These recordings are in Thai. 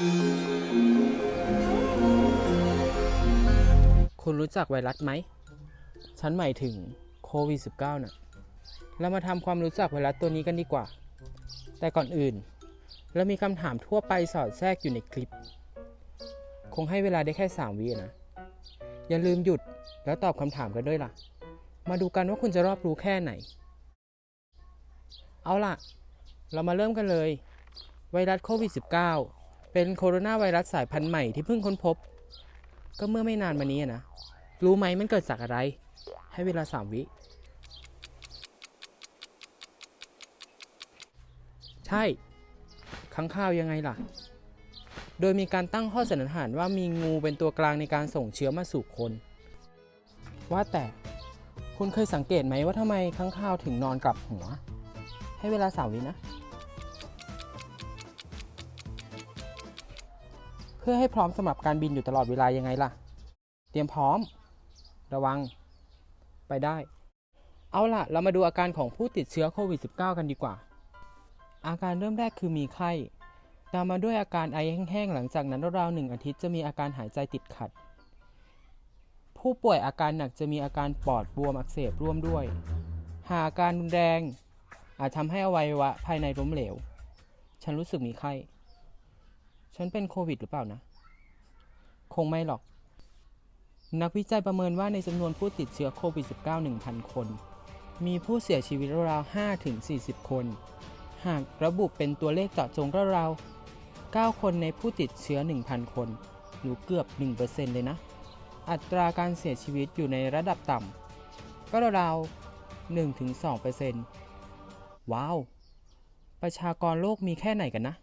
คุณรู้จักไวรัสไหม ฉันหมายถึงโควิด -19 น่ะ เรามาทำความรู้จักไวรัสตัวนี้กันดีกว่า แต่ก่อนอื่น เรามีคำถามทั่วไปสอดแทรกอยู่ในคลิป คงให้เวลาได้แค่ 3 วินะ อย่าลืมหยุดแล้วตอบคำถามกันด้วยล่ะ มาดูกันว่าคุณจะรอบรู้แค่ไหน เอาล่ะ เรามาเริ่มกันเลย ไวรัสโควิด -19 เป็นโคโรนาไวรัสสายพันธุ์ใหม่ที่เพิ่งค้นพบ ก็เมื่อไม่นานมานี้นะ รู้ไหมมันเกิดจากอะไร ให้เวลา3วิ ใช่ค้างคาวยังไงล่ะ โดยมีการตั้งข้อสันนิษฐานว่ามีงูเป็นตัวกลางในการส่งเชื้อมาสู่คน ว่าแต่คุณเคยสังเกตไหมว่าทำไมค้างคาวถึงนอนกลับหัว ให้เวลาสามวินะ เพื่อให้พร้อมสำหรับการบินอยู่ตลอดเวลายังไงล่ะ เตรียมพร้อม ระวัง ไปได้ เอาล่ะ เรามาดูอาการของผู้ติดเชื้อโควิด -19 กันดีกว่า อาการเริ่มแรกคือมีไข้ ตามมาด้วยอาการไอแห้งๆ หลังจากนั้นราวๆหนึ่งอาทิตย์จะมีอาการหายใจติดขัด ผู้ป่วยอาการหนักจะมีอาการปอดบวมอักเสบร่วมด้วย หากอาการรุนแรงอาจทำให้อวัยวะภายในล้มเหลว ฉันรู้สึกมีไข้ ฉันเป็นโควิดหรือเปล่านะ คงไม่หรอก นักวิจัยประเมินว่าในจำนวนผู้ติดเชื้อโควิด -19 1,000 คน มีผู้เสียชีวิตราวๆ5 40 คน หากระบุเป็นตัวเลขเจาะจงก็ราว9คนในผู้ติดเชื้อ 1,000 คน หรือเกือบ 1%เลยนะ อัตราการเสียชีวิตอยู่ในระดับต่ำก็ราว1-2%ว้าว ประชากรโลกมีแค่ไหนกันนะ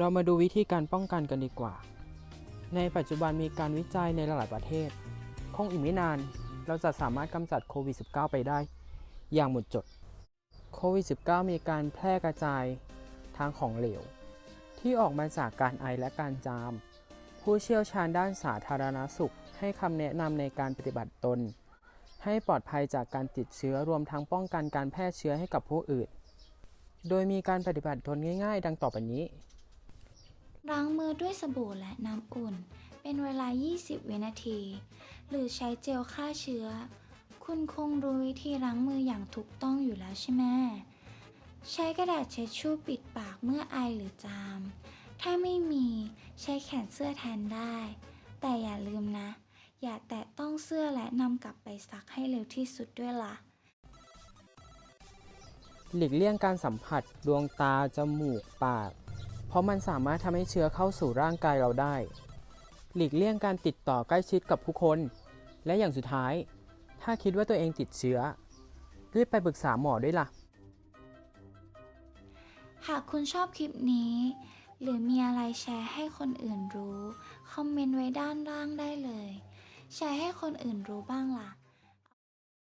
เรามาดูวิธีการป้องกันกันดีกว่า ในปัจจุบันมีการวิจัยในหลายประเทศ คงอีกไม่นาน เราจะสามารถกำจัดโควิด -19 ไปได้ อย่างหมดจด โควิด -19 มีการแพร่กระจายทางของเหลว ที่ออกมาจากการไอและการจาม ผู้เชี่ยวชาญด้านสาธารณสุข ให้คำแนะนำในการปฏิบัติตน ให้ปลอดภัยจากการติดเชื้อรวมทั้งป้องกันการแพร่เชื้อให้กับผู้อื่น โดยมีการปฏิบัติตนง่าย ๆ ดังต่อไปนี้ ล้างมือด้วยสบู่และน้ำอุ่น เป็นเวลา 20 วินาที หรือใช้เจลฆ่าเชื้อ คุณคงรู้วิธีล้างมืออย่างถูกต้องอยู่แล้วใช่ไหมใช้กระดาษเช็ดชู่ปิดปากเมื่อไอหรือจาม ถ้าไม่มีใช้แขนเสื้อแทนได้ แต่อย่าลืมนะ อย่าแตะต้องเสื้อและนำกลับไปซักให้เร็วที่สุดด้วยล่ะ หลีกเลี่ยงการสัมผัสดวงตา จมูก ปาก เพราะมันสามารถทำให้เชื้อเข้าสู่ร่างกายเราได้ หลีกเลี่ยงการติดต่อใกล้ชิดกับผู้คน และอย่างสุดท้าย ถ้าคิดว่าตัวเองติดเชื้อ รีบไปปรึกษาหมอด้วยล่ะ หากคุณชอบคลิปนี้ หรือมีอะไรแชร์ให้คนอื่นรู้ คอมเมนต์ไว้ด้านล่างได้เลย แชร์ให้คนอื่นรู้บ้างล่ะ